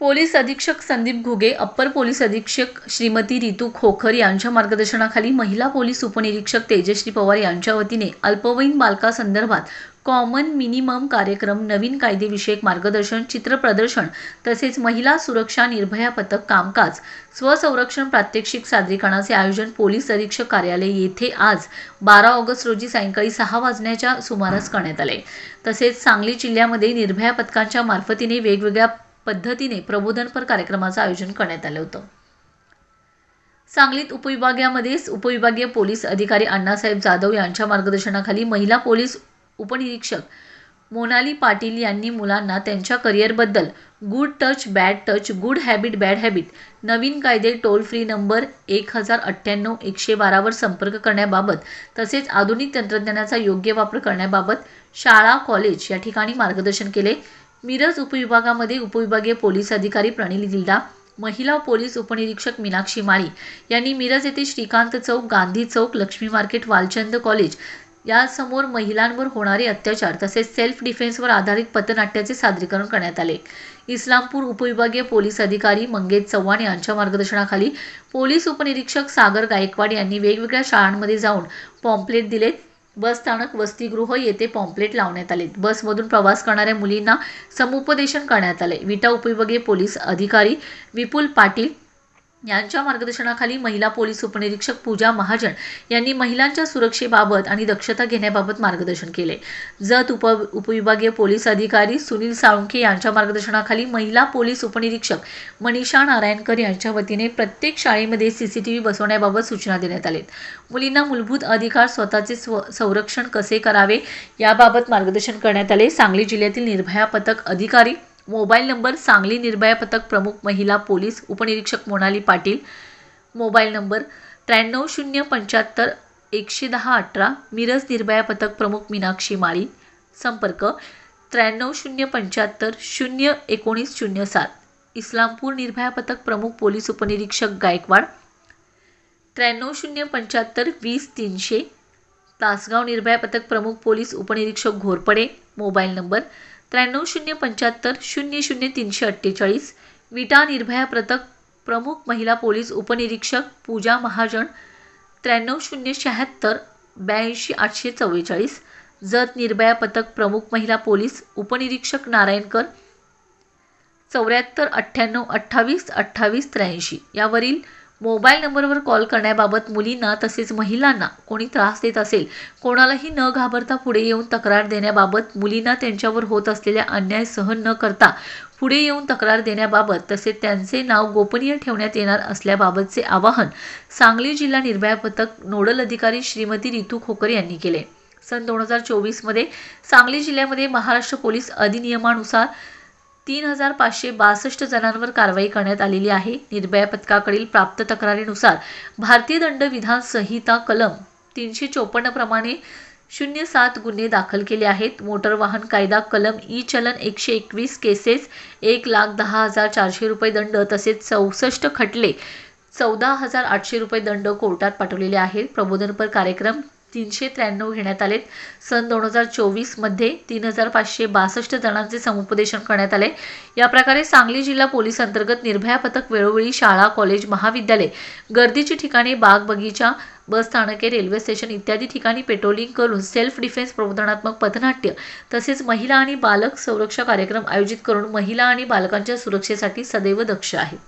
Police अधीक्षक Sandeep Ghuge upper police अधीक्षक श्रीमती रितू खोखर यांच्या मार्गदर्शनाखाली महिला पोलीस उपनिरीक्षक तेजश्री पवार यांच्या वतीने अल्पवयीन बालकासंदर्भात कॉमन मिनिमम कार्यक्रम नवीन कायदेविषयक मार्गदर्शन चित्रप्रदर्शन तसेच महिला सुरक्षा निर्भया पथक कामकाज स्वसंरक्षण प्रात्यक्षिक सादरीकरणाचे आयोजन पोलीस अधीक्षक कार्यालय येथे आज बारा ऑगस्ट रोजी सायंकाळी सहा वाजण्याच्या सुमारास करण्यात आले. तसेच सांगली जिल्ह्यामध्ये निर्भया पथकांच्या मार्फतीने वेगवेगळ्या पद्धतीने प्रबोधनपर कार्यक्रमाचं आयोजन करण्यात आलं होतं. सांगलीत उपविभागामध्येच उपविभागीय पोलीस अधिकारी अण्णासाहेब जाधव यांच्या मार्गदर्शनाखाली महिला पोलीस उपनिरीक्षक मोनाली पाटील यांनी मुलांना त्यांच्या करिअरबद्दल good touch bad touch good habit bad habit नवीन कायदे टोल फ्री नंबर एक हजार अठ्ठ्याण्णव एकशे बारावर संपर्क करण्याबाबत तसेच आधुनिक तंत्रज्ञानाचा योग्य वापर करण्याबाबत शाळा कॉलेज या ठिकाणी मार्गदर्शन केले. मिरज उपविभागामध्ये उपविभागीय पोलीस अधिकारी प्रणिल दिल्डा महिला पोलीस उपनिरीक्षक मीनाक्षी माळी यांनी मिरज येथे श्रीकांत चौक गांधी चौक लक्ष्मी मार्केट वालचंद कॉलेज यासमोर महिलांवर होणारे अत्याचार तसेच सेल्फ डिफेन्सवर आधारित पथनाट्याचे सादरीकरण करण्यात आले. इस्लामपूर उपविभागीय पोलीस अधिकारी मंगेश चव्हाण यांच्या मार्गदर्शनाखाली पोलीस उपनिरीक्षक सागर गायकवाड यांनी वेगवेगळ्या शाळांमध्ये जाऊन पॉम्पलेट दिलेत. बस स्थानक वसतिगृह येथे पॉम्पलेट लावण्यात आले. बसमधून प्रवास करणाऱ्या मुलींना समुपदेशन करण्यात आले. विटा उपविभागीय पोलीस अधिकारी विपुल पाटील यांच्या मार्गदर्शनाखाली महिला पोलीस उपनिरीक्षक पूजा महाजन यांनी महिलांच्या सुरक्षेबाबत आणि दक्षता घेण्याबाबत मार्गदर्शन केले. जत उप उपविभागीय पोलीस अधिकारी सुनील साळुंखे यांच्या मार्गदर्शनाखाली महिला पोलीस उपनिरीक्षक मनीषा नारायणकर यांच्या वतीने प्रत्येक शाळेमध्ये सी सी टी व्ही बसवण्याबाबत सूचना देण्यात आल्या. मुलींना मूलभूत अधिकार स्वतःचे स्व संरक्षण कसे करावे याबाबत मार्गदर्शन करण्यात आले. सांगली जिल्ह्यातील निर्भया पथक अधिकारी मोबाईल नंबर सांगली निर्भया पथक प्रमुख महिला पोलीस उपनिरीक्षक मोनाली पाटील. मोबाईल नंबर त्र्याण्णव शून्य पंच्याहत्तर एकशे दहा अठरा मिरज निर्भया पथक प्रमुख मीनाक्षी माळी. संपर्क त्र्याण्णव शून्य पंच्याहत्तर शून्य एकोणीस शून्य सात. इस्लामपूर निर्भया पथक प्रमुख पोलीस उपनिरीक्षक गायकवाड. त्र्याण्णव शून्य पंच्याहत्तर वीस तीनशे तासगाव निर्भया पथक प्रमुख पोलीस उपनिरीक्षक घोरपडे मोबाईल नंबर त्र्याण्णव शून्य पंच्याहत्तर शून्य शून्य तीनशे अठ्ठेचाळीस विटा निर्भया पथक प्रमुख महिला पोलीस उपनिरीक्षक पूजा महाजन त्र्याण्णव शून्य शहात्तर ब्याऐंशी आठशे चव्वेचाळीस जत निर्भया पथक प्रमुख महिला पोलीस उपनिरीक्षक नारायणकर चौऱ्याहत्तर अठ्ठ्याण्णव अठ्ठावीस अठ्ठावीस त्र्याऐंशी यावरील मोबाईल नंबरवर कॉल करण्याबाबत मुलींना तसेच महिलांना कोणी त्रास देत असेल कोणालाही न घाबरता पुढे येऊन तक्रार देण्याबाबत मुलींना त्यांच्यावर होत असलेल्या अन्याय सहन न करता पुढे येऊन तक्रार देण्याबाबत तसेच त्यांचे नाव गोपनीय ठेवण्यात येणार असल्याबाबतचे आवाहन सांगली जिल्हा निर्भया पथक नोडल अधिकारी श्रीमती रितू खोकर यांनी केले. सन दोन हजार चोवीसमध्ये सांगली जिल्ह्यामध्ये महाराष्ट्र पोलीस अधिनियमानुसार तीन हजार पाचशे बासष्ट जणांवर कारवाई करण्यात आलेली आहे. निर्भया पथकाकडील प्राप्त तक्रारीनुसार भारतीय दंड विधान संहिता कलम तीनशे चोपन्न प्रमाणे शून्य सात गुन्हे दाखल केले आहेत. मोटर वाहन कायदा कलम ई चलन एकशे एकवीस केसेस एक लाख दहा हजार चारशे रुपये दंड तसेच चौसष्ट खटले चौदा हजार आठशे रुपये दंड कोर्टात पाठवलेले आहेत. प्रबोधनपर कार्यक्रम तीनशे त्र्याण्णव घेण्यात आलेत. सन दोन हजार चोवीसमध्ये तीन हजार पाचशे बासष्ट जणांचे समुपदेशन करण्यात आले. या प्रकारे सांगली जिल्हा पोलीस अंतर्गत निर्भया पथक वेळोवेळी शाळा कॉलेज महाविद्यालय गर्दीची ठिकाणे बाग बगीचा बस स्थानके रेल्वे स्टेशन इत्यादी ठिकाणी पेट्रोलिंग करून सेल्फ डिफेन्स प्रबोधनात्मक पथनाट्य तसेच महिला आणि बालक संरक्षण कार्यक्रम आयोजित करून महिला आणि बालकांच्या सुरक्षेसाठी सदैव दक्ष आहेत.